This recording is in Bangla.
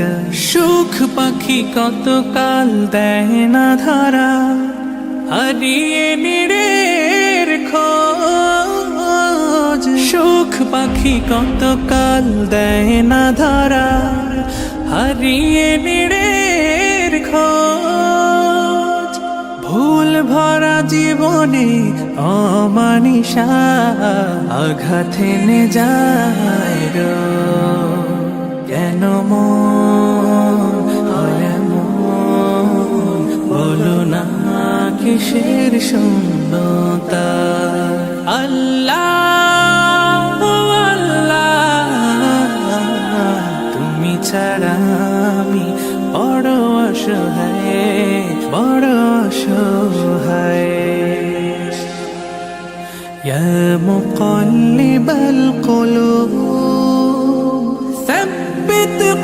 জায়গা সুখ পাখি কত কাল দেয় না ধরা? হারিয়ে নিড়ের খোঁজ। সুখ পাখি কত কাল দেয় না ধরা? হারিয়ে নিড়ের খোঁজ। ভুল ভরা জীবনে অমানিসা আঘাত যায়। কিসের শূন্যতা আল্লাহ ও আল্লাহ তুমি ছাড়া আমি বড় অসহায় বড় অসহায় يا مقلب القلوب